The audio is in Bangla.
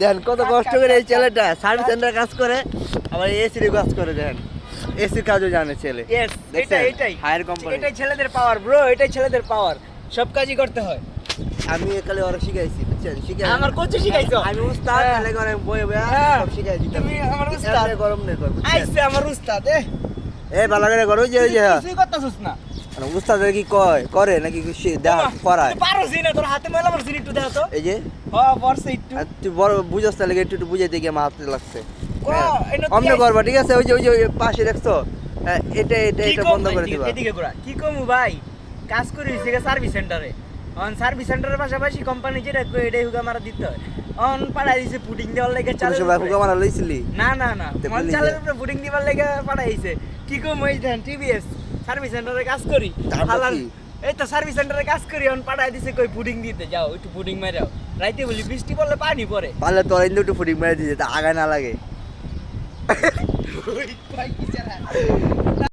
দেখেন কত কষ্ট করে এই ছেলেটা সার্ভিস সেন্টার কাজ করে আবার এসির কাজ করে দেখেন। এসির কাজও জানে ছেলে। এটাই এটাই। Higher company। এটাই ছেলেদের পাওয়ার ব্রো এটাই ছেলেদের পাওয়ার সব কাজই করতে হয়। আমি একালে ওরা শিখাইছি বুঝছেন? শিখাই আমার কোচ শিখাইছো। আমি উস্তাদ হ্যাঁ। তাহলে করে বই বই হ্যাঁ। সব শিখাই তুমি আমার উস্তাদ। গরম নেই কর আইছে আমার উস্তাদ এ। এই ভালো করে করো যে ওই যে। তুই করতেছিস না। উস্তাদের কি কয় করে নাকি সে দেখ করায়? তুই পারোস তোর হাতে ময়লা পড়ছিস একটু দেখ তো। এই যে? হ্যাঁ পড়ছে একটু। তুই বড় বুঝস তাহলে একটু একটু বুঝাইতে গিয়ে আমার হাতে লাগছে। কো, এটা তুই অমনে করবা ঠিক আছে? ওই যে ওই যে পাশে দেখছ? এটা এটা এটা বন্ধ করে দিবা। এদিকে ঘোরা। কি কমু ভাই? কাজ করি হইছে সার্ভিস সেন্টারে অন সার্ভিস সেন্টারের পাশাপাশি কোম্পানি যেটা কই এটাই হুগা মারা দিতে হয়। অন পাড়াই দিছে পুডিং দেওয়ার লাগে চালের সবাই উপরে। মারা লইছিলি? না না না। বলি চালের উপরে পুডিং দিবার লাগে পাঠাইছে কি কম হই দেন টিভিএস সার্ভিস সেন্টারে কাজ করি। কি? এই তো সার্ভিস সেন্টারে কাজ করি এখন পাঠাই দিছে কই পুডিং দিতে। যাও একটু পুডিং মারাও রাইতে বলি বৃষ্টি পড়লে পানি পড়ে। পারলে তোর ইন্দু একটু পুডিং মেরে দিতে আগা আগায় না লাগে।